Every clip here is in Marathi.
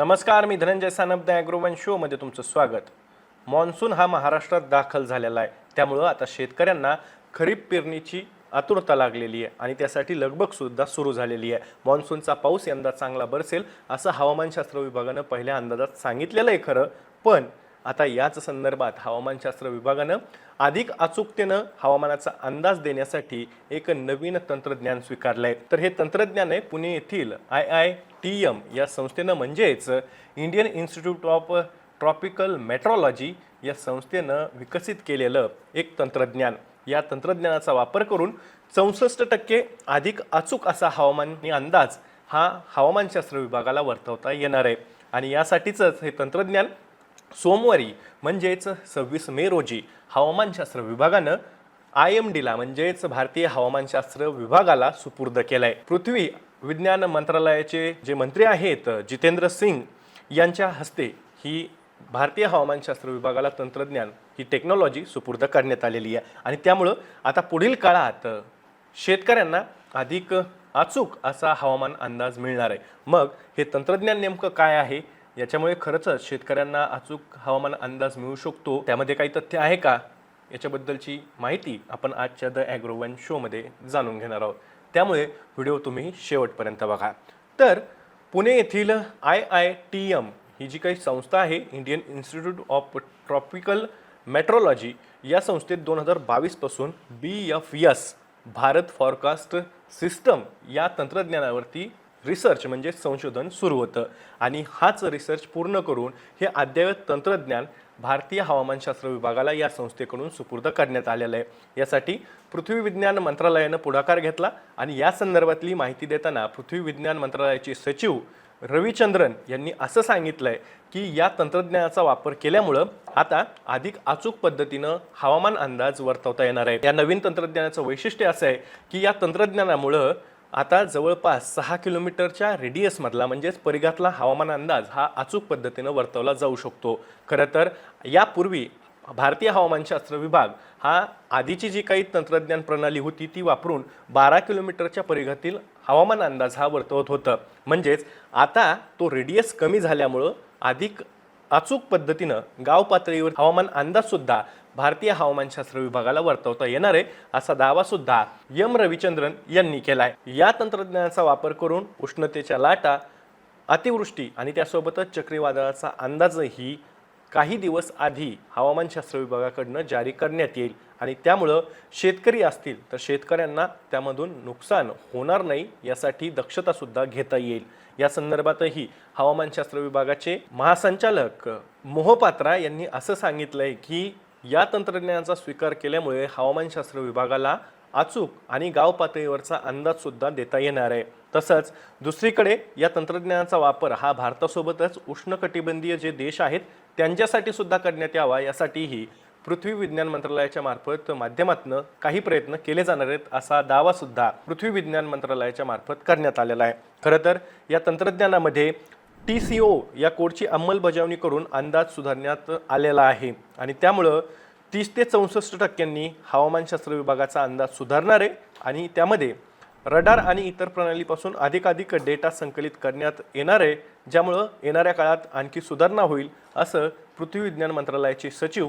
नमस्कार मी धनंजय सानप द ॲग्रोवन शोमध्ये तुमचं स्वागत. मान्सून हा महाराष्ट्रात दाखल झालेला आहे. त्यामुळं आता शेतकऱ्यांना खरीप पेरणीची आतुरता लागलेली आहे आणि त्यासाठी लगबगसुद्धा सुरू झालेली आहे. मान्सूनचा पाऊस यंदा चांगला बरसेल असं हवामानशास्त्र विभागानं पहिल्या अंदाजात सांगितलेलं आहे खरं. पण आता याच संदर्भात हवामानशास्त्र विभागानं अधिक अचूकतेनं हवामानाचा अंदाज देण्यासाठी एक नवीन तंत्रज्ञान स्वीकारलं आहे तर हे तंत्रज्ञान आहे पुणे येथील आय आय टी एम या संस्थेनं म्हणजेच Indian institute of tropical meteorology या संस्थेनं विकसित केलेलं एक तंत्रज्ञान. या तंत्रज्ञानाचा वापर करून चौसष्ट टक्के अधिक अचूक असा हवामानी अंदाज हा हवामानशास्त्र विभागाला वर्तवता येणार आहे. आणि यासाठीच हे तंत्रज्ञान सोमवारी म्हणजेच सव्वीस मे रोजी हवामानशास्त्र विभागानं आय एम डीला म्हणजेच भारतीय हवामानशास्त्र विभागाला सुपूर्द केलाय. पृथ्वी विज्ञान मंत्रालयाचे जे मंत्री आहेत जितेंद्र सिंग यांच्या हस्ते ही भारतीय हवामानशास्त्र विभागाला तंत्रज्ञान ही टेक्नॉलॉजी सुपूर्द करण्यात आलेली आहे. आणि त्यामुळं आता पुढील काळात शेतकऱ्यांना अधिक अचूक असा हवामान अंदाज मिळणार आहे. मग हे तंत्रज्ञान नेमकं काय आहे? याच्यामुळे खरंच शेतकऱ्यांना अचूक हवामान अंदाज मिळू शकतो. त्यामध्ये काही तथ्य आहे का? याच्याबद्दलची माहिती आपण आजच्या द ॲग्रोवन शोमध्ये जाणून घेणार आहोत. त्यामुळे व्हिडिओ तुम्ही शेवटपर्यंत बघा. तर पुणे येथील आय आय टी एम ही जी काही संस्था आहे Indian institute of tropical meteorology या संस्थेत दोन हजार बावीसपासून B F S Bharat forecast system या तंत्रज्ञानावरती रिसर्च म्हणजे संशोधन सुरू होतं. आणि हाच रिसर्च पूर्ण करून हे अद्ययावत तंत्रज्ञान भारतीय हवामानशास्त्र विभागाला या संस्थेकडून सुपूर्द करण्यात आलेलं आहे. यासाठी पृथ्वी विज्ञान मंत्रालयानं पुढाकार घेतला आणि या संदर्भातली माहिती देताना पृथ्वी विज्ञान मंत्रालयाचे सचिव रविचंद्रन यांनी असं सांगितलं आहे की या तंत्रज्ञानाचा वापर केल्यामुळं आता अधिक अचूक पद्धतीनं हवामान अंदाज वर्तवता येणार आहे. या नवीन तंत्रज्ञानाचं वैशिष्ट्य असं आहे की या तंत्रज्ञानामुळं आता जवळपास सहा किलोमीटरच्या रेडियसमधला म्हणजेच परिघातला हवामान अंदाज हा अचूक पद्धतीनं वर्तवला जाऊ शकतो. खरं तर यापूर्वी भारतीय हवामानशास्त्र विभाग हा आधीची जी काही तंत्रज्ञान प्रणाली होती ती वापरून बारा किलोमीटरच्या परिघातील हवामान अंदाज हा वर्तवत होतं. म्हणजेच आता तो रेडियस कमी झाल्यामुळं अधिक अचूक पद्धतीनं गाव पातळीवर हवामान अंदाजसुद्धा भारतीय हवामानशास्त्र विभागाला वर्तवता येणार आहे असा दावा सुद्धा यम रविचंद्रन यांनी केलाय. या तंत्रज्ञानाचा वापर करून उष्णतेच्या लाटा अतिवृष्टी आणि त्यासोबतच चक्रीवादळाचा अंदाजही काही दिवस आधी हवामानशास्त्र विभागाकडनं जारी करण्यात येईल आणि त्यामुळं शेतकरी असतील तर शेतकऱ्यांना त्यामधून नुकसान होणार नाही यासाठी दक्षतासुद्धा घेता येईल. या संदर्भातही हवामानशास्त्र विभागाचे महासंचालक मोहपात्रा यांनी असं सांगितलं आहे की या तंत्रज्ञानाचा स्वीकार केल्यामुळे हवामानशास्त्र विभागाला अचूक आणि गाव पातळीवरचा अंदाजसुद्धा देता येणार आहे. तसंच दुसरीकडे या तंत्रज्ञानाचा वापर हा भारतासोबतच उष्णकटिबंधीय जे देश आहेत त्यांच्यासाठी सुद्धा करण्यात यावा यासाठीही पृथ्वी विज्ञान मंत्रालयाच्या मार्फत माध्यमातून काही प्रयत्न केले जाणार आहेत असा दावा सुद्धा पृथ्वी विज्ञान मंत्रालयाच्या मार्फत करण्यात आलेला आहे. खरं तर या तंत्रज्ञानामध्ये टी सी ओ या कोडची अंमलबजावणी करून अंदाज सुधारण्यात आलेला आहे. आणि त्यामुळं तीस ते चौसष्ट टक्क्यांनी हवामानशास्त्र विभागाचा अंदाज सुधारणार आहे आणि त्यामध्ये रडार आणि इतर प्रणालीपासून अधिकाधिक डेटा संकलित करण्यात येणार आहे ज्यामुळं येणाऱ्या काळात आणखी सुधारणा होईल असं पृथ्वी विज्ञान मंत्रालयाचे सचिव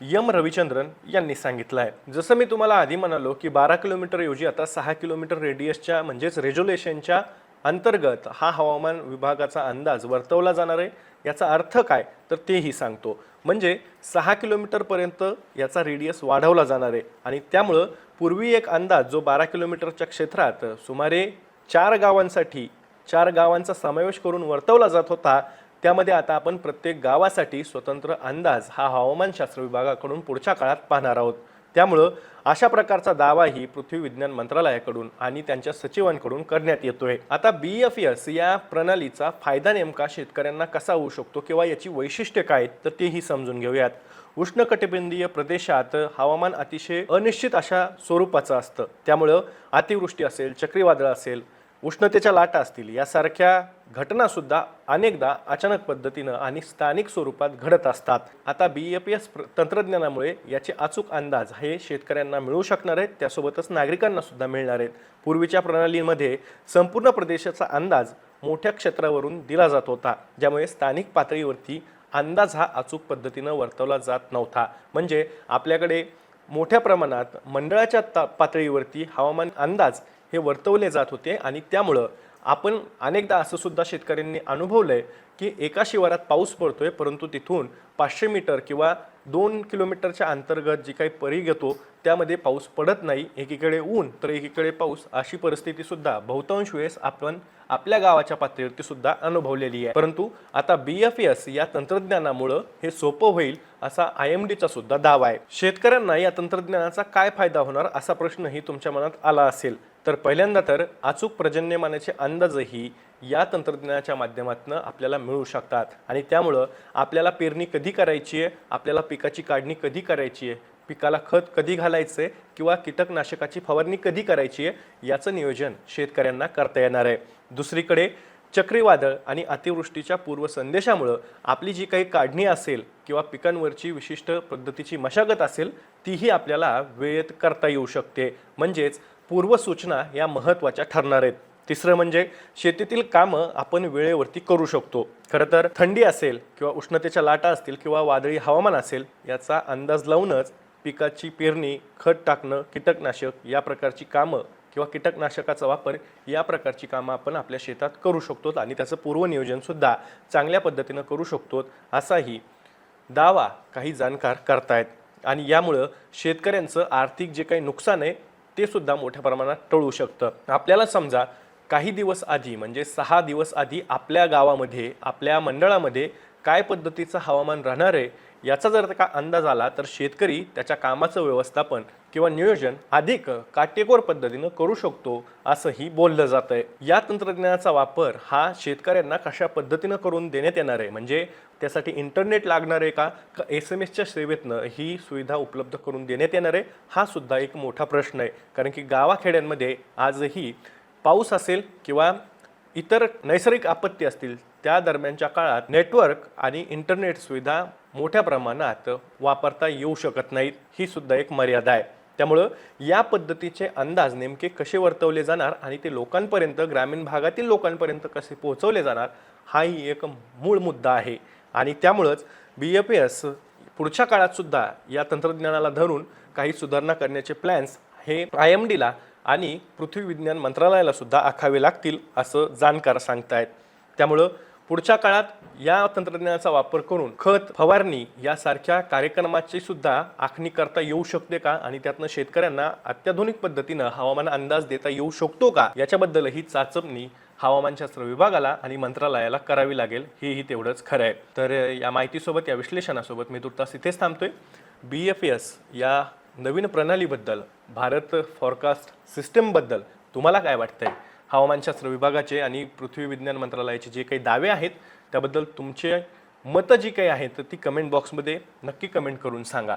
यम रविचंद्रन यांनी सांगितलं आहे जसं मी तुम्हाला आधी म्हणालो की बारा किलोमीटर ऐवजी आता सहा किलोमीटर रेडियसच्या म्हणजेच रेज्युलेशनच्या अंतर्गत हा हवामान विभागाचा अंदाज वर्तवला जाणार आहे. याचा अर्थ काय? तर तेही सांगतो. म्हणजे सहा किलोमीटरपर्यंत याचा रेडियस वाढवला जाणार आहे. आणि त्यामुळं पूर्वी एक अंदाज जो बारा किलोमीटरच्या क्षेत्रात सुमारे चार गावांसाठी चार गावांचा समावेश करून वर्तवला जात होता त्यामध्ये आता आपण प्रत्येक गावासाठी स्वतंत्र अंदाज हा हवामानशास्त्र विभागाकडून पुढच्या काळात पाहणार आहोत. त्यामुळं अशा प्रकारचा दावाही पृथ्वी विज्ञान मंत्रालयाकडून आणि त्यांच्या सचिवांकडून करण्यात येतोय. आता बी एफ एस या प्रणालीचा फायदा नेमका शेतकऱ्यांना कसा होऊ शकतो किंवा याची वैशिष्ट्य काय तर तेही समजून घेऊयात. उष्णकटिबंधीय प्रदेशात हवामान अतिशय अनिश्चित अशा स्वरूपाचं असतं. त्यामुळं अतिवृष्टी असेल चक्रीवादळ असेल उष्णतेच्या लाटा असतील यासारख्या घटनासुद्धा अनेकदा अचानक पद्धतीनं आणि स्थानिक स्वरूपात घडत असतात. आता बी ए पी एस तंत्रज्ञानामुळे याचे अचूक अंदाज हे शेतकऱ्यांना मिळू शकणार आहेत त्यासोबतच नागरिकांना सुद्धा मिळणार आहेत. पूर्वीच्या प्रणालीमध्ये संपूर्ण प्रदेशाचा अंदाज मोठ्या क्षेत्रावरून दिला जात होता ज्यामुळे स्थानिक पातळीवरती अंदाज हा अचूक पद्धतीनं वर्तवला जात नव्हता. म्हणजे आपल्याकडे मोठ्या प्रमाणात मंडळाच्या ता पातळीवरती हवामान अंदाज हे वर्तवले जात होते आणि त्यामुळं आपण अनेकदा असं सुद्धा शेतकऱ्यांनी आहे की एका शिवारात पाऊस पडतोय परंतु तिथून पाचशे मीटर किंवा दोन किलोमीटरच्या अंतर्गत जी काही परी घेतो त्यामध्ये पाऊस पडत नाही. एकीकडे ऊन तर एकीकडे पाऊस. अशी परिस्थितीसुद्धा बहुतांश वेळेस आपण आपल्या गावाच्या पातळीवरती सुद्धा अनुभवलेली आहे. परंतु आता बी एफ एस या तंत्रज्ञानामुळं हे सोपं होईल असा आय एम डीचा सुद्धा दावा आहे. शेतकऱ्यांना या तंत्रज्ञानाचा काय फायदा होणार असा प्रश्नही तुमच्या मनात आला असेल? तर पहिल्यांदा तर अचूक पर्जन्यमानाचे अंदाजही या तंत्रज्ञानाच्या माध्यमातून आपल्याला मिळू शकतात. आणि त्यामुळं आपल्याला पेरणी कधी करायची आहे? आपल्याला पिकाची काढणी कधी करायची आहे? पिकाला खत कधी घालायचं आहे किंवा कीटकनाशकाची फवारणी कधी करायची आहे? याचं नियोजन शेतकऱ्यांना करता येणार आहे. दुसरीकडे चक्रीवादळ आणि अतिवृष्टीच्या पूर्वसंदेशामुळं आपली जी काही काढणी असेल किंवा पिकांवरची विशिष्ट पद्धतीची मशागत असेल तीही आपल्याला वेळेत करता येऊ शकते. म्हणजेच पूर्वसूचना या महत्त्वाच्या ठरणार आहेत. तिसरं म्हणजे शेतीतील कामं आपण वेळेवरती करू शकतो. खरं तर थंडी असेल किंवा उष्णतेच्या लाटा असतील किंवा वादळी हवामान असेल याचा अंदाज लावूनच पिकाची पेरणी खत टाकणं कीटकनाशक या प्रकारची कामं किंवा कीटकनाशकाचा वापर या प्रकारची कामं आपण आपल्या शेतात करू शकतो आणि त्याचं पूर्वनियोजनसुद्धा चांगल्या पद्धतीनं करू शकतो असाही दावा काही जाणकार करतायत. आणि यामुळं शेतकऱ्यांचं आर्थिक जे काही नुकसान आहे ते सुद्धा मोठ्या प्रमाणात टळू शकतं. आपल्याला समजा काही दिवस आधी म्हणजे सहा दिवस आधी आपल्या गावामध्ये आपल्या मंडळामध्ये काय पद्धतीचं हवामान राहणार आहे याचा जर का अंदाज आला तर शेतकरी त्याच्या कामाचं व्यवस्थापन किंवा नियोजन अधिक काटेकोर पद्धतीनं करू शकतो असंही बोललं जात आहे या तंत्रज्ञानाचा वापर हा शेतकऱ्यांना कशा पद्धतीनं करून देण्यात येणार आहे? म्हणजे त्यासाठी इंटरनेट लागणार आहे का एस एम एसच्या सेवेतनं ही सुविधा उपलब्ध करून देण्यात येणार आहे? हा सुद्धा एक मोठा प्रश्न आहे. कारण की गावाखेड्यांमध्ये आजही पाऊस असेल किंवा इतर नैसर्गिक आपत्ती असतील त्या दरम्यानच्या काळात नेटवर्क आणि इंटरनेट सुविधा मोठ्या प्रमाणात वापरता येऊ शकत नाहीत ही सुद्धा एक मर्यादा आहे. त्यामुळं या पद्धतीचे अंदाज नेमके कसे वर्तवले जाणार आणि ते लोकांपर्यंत ग्रामीण भागातील लोकांपर्यंत कसे पोहोचवले जाणार हाही एक मूळ मुद्दा आहे. आणि त्यामुळंच बी एफ एस पुढच्या काळातसुद्धा या तंत्रज्ञानाला धरून काही सुधारणा करण्याचे प्लॅन्स हे आय एम डीला आणि पृथ्वी विज्ञान मंत्रालयाला सुद्धा आखावे लागतील असं जाणकार सांगतायत. त्यामुळं पुढच्या काळात या तंत्रज्ञानाचा वापर करून खत फवारणी यासारख्या कार्यक्रमाची सुद्धा आखणी करता येऊ शकते का? आणि त्यातनं शेतकऱ्यांना अत्याधुनिक पद्धतीनं हवामान अंदाज देता येऊ शकतो का? याच्याबद्दल ही चाचपणी हवामानशास्त्र विभागाला आणि मंत्रालयाला करावी लागेल. हेही तेवढंच खरं आहे. तर या माहितीसोबत या विश्लेषणासोबत मी तुर्तास इथेच थांबतोय. बी एफ एस या नवीन प्रणालीबद्दल भारत फॉरकास्ट सिस्टमबद्दल तुम्हाला काय वाटतंय? हवामानशास्त्र विभागाचे आणि पृथ्वी विज्ञान मंत्रालयाचे जे काही दावे आहेत त्याबद्दल तुमचे मतं जी काही आहेत ती कमेंट बॉक्समध्ये नक्की कमेंट करून सांगा.